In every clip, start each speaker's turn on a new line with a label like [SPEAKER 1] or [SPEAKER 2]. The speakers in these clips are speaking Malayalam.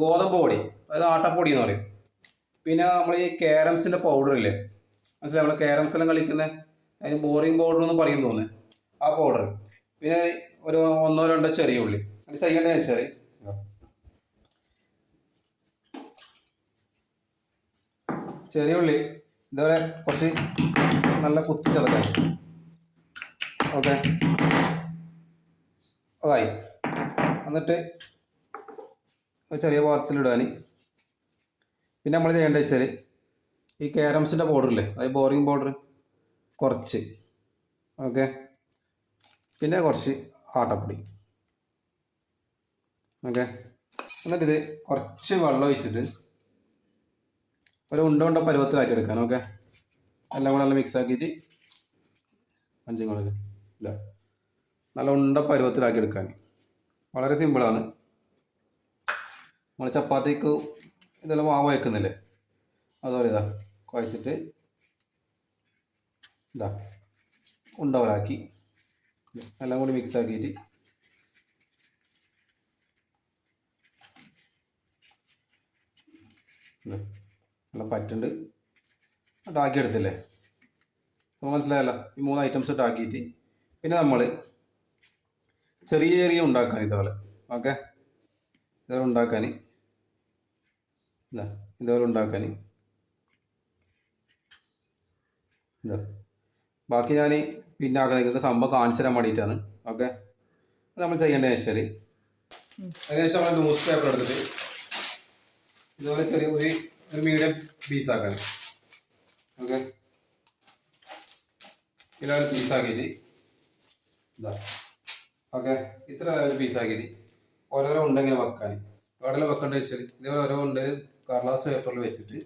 [SPEAKER 1] ഗോതമ്പ് പൊടി അതായത് ആട്ടപ്പൊടി എന്ന് പറയും. പിന്നെ നമ്മൾ ഈ പൗഡർ ഇല്ലേ? മനസ്സിലായി? നമ്മൾ കാരംസ് എല്ലാം കളിക്കുന്ന അതിന് ബോറിംഗ് പൗഡർ എന്ന് പറയും തോന്നുന്നു. ആ പൗഡർ പിന്നെ ഒരു ഒന്നോ രണ്ടോ ചെറിയ ഉള്ളി. അത് ചെയ്യേണ്ടതെന്ന് വെച്ചാൽ ചെറിയ ഉള്ളി. ഇതേപോലെ കുറച്ച് നല്ല കുത്തിച്ചതക്കാൻ ഓക്കെ. അതായി. എന്നിട്ട് ചെറിയ പാത്രത്തിലിടാൻ പിന്നെ നമ്മൾ ചെയ്യേണ്ടത് വെച്ചാൽ ഈ കാരംസിന്റെ പൗഡറില്ലേ അത് ബോറിംഗ് പൗഡർ കുറച്ച്. ഓക്കെ? പിന്നെ കുറച്ച് ആട്ടപ്പൊടി. ഓക്കെ? എന്നിട്ട് ഇത് കുറച്ച് വെള്ളം ഒഴിച്ചിട്ട് ഒരു ഉണ്ട ഉണ്ട പരുവത്തിലാക്കി എടുക്കാൻ ഓക്കെ? എല്ലാം കൂടെ നല്ല മിക്സ് ആക്കിയിട്ട് അഞ്ചും കൂടെ ഇല്ല നല്ല ഉണ്ട പരുവത്തിലാക്കി എടുക്കാൻ വളരെ സിമ്പിളാണ് നമ്മൾ ചപ്പാത്തിക്ക് ഇതെല്ലാം മാവ് വയ്ക്കുന്നില്ലേ? അതുപോലെ ഇതാ കുഴച്ചിട്ട് ഇതാ ഉണ്ടവലാക്കി എല്ലാം കൂടി മിക്സ് ആക്കിയിട്ട് നല്ല പറ്റുണ്ട്. ഉണ്ടാക്കി എടുത്തില്ലേ അപ്പോൾ മനസ്സിലായല്ലോ ഈ മൂന്ന് ഐറ്റംസ് ഇട്ടാക്കിയിട്ട് പിന്നെ നമ്മൾ ചെറിയ ചെറിയ ഉണ്ടാക്കാൻ ഇതുപോലെ ഓക്കെ ഇതേപോലെ ഉണ്ടാക്കാൻ ഇതാ ഇതുപോലെ ഉണ്ടാക്കാൻ ഇതാ. ബാക്കി ഞാൻ പിന്നെ ആക്കാൻ നിങ്ങൾക്ക് സംഭവം കാണിച്ചു തരാൻ വേണ്ടിയിട്ടാണ്. ഓക്കെ? നമ്മൾ ചെയ്യേണ്ടത് വെച്ചാൽ അതിനുശേഷം നമ്മൾ ന്യൂസ് പേപ്പർ എടുത്തിട്ട് ഇതുപോലെ ചെറിയ ഒരു ഒരു മീഡിയം പീസ് ആക്കാൻ ഓക്കെ? ഇതുപോലെ പീസ് ആക്കിയിട്ട്. ഇതാ. ഓക്കെ? ഇത്ര ഒരു പീസ് ആക്കിയിട്ട്. ഓരോരോ ഉണ്ടെങ്കിൽ വെക്കാൻ. എവിടെയെല്ലാം വെക്കേണ്ടത് വെച്ചാൽ ഇതേപോലെ ഓരോ ഉണ്ടെങ്കിൽ കർലാസ് പേപ്പറിൽ വെച്ചിട്ട്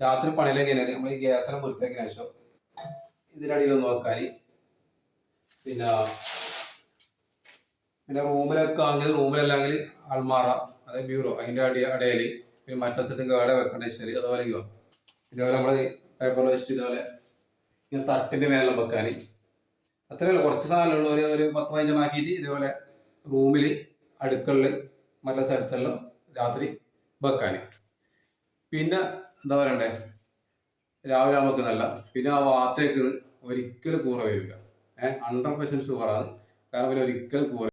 [SPEAKER 1] രാത്രി പണിയിലേക്ക് കഴിഞ്ഞാൽ നമ്മൾ ഈ ഗ്യാസിനെ വൃത്തിയാക്കിയ ശേഷം ഇതിനടിയിൽ ഒന്ന് വെക്കാൻ പിന്നെ പിന്നെ റൂമിലൊക്കെ ആണെങ്കിൽ റൂമിലല്ലെങ്കിൽ അൾമാറ അതായത് ബ്യൂറോ അതിന്റെ അടി അടയിൽ പിന്നെ മറ്റേ സ്ഥലത്ത് കേടെ വെക്കേണ്ട വെച്ചാൽ അതുപോലെ ഇതേപോലെ നമ്മൾ പേപ്പർ വെച്ചിട്ട് ഇതുപോലെ ഇങ്ങനെ തട്ടിന്റെ മേലെ വെക്കാൻ അത്രയേ ഉള്ളൂ കുറച്ച് സാധനമുള്ളൂ ഒരു ഒരു പത്ത് പതിനഞ്ചെണ്ണം ആക്കിയിട്ട് ഇതേപോലെ റൂമിൽ അടുക്കളിൽ മറ്റേ സ്ഥലത്തെല്ലാം രാത്രി വെക്കാൻ പിന്നെ എന്താ പറയണ്ടേ? രാവിലെ നമുക്ക് നല്ല പിന്നെ ആ വാത്തേക്ക് ഒരിക്കലും കൂറ വരില്ല ഏഹ് ഹൺഡ്രഡ് പെർസെന്റ് ഷുവറാണ് കാരണം പിന്നെ ഒരിക്കലും കൂറ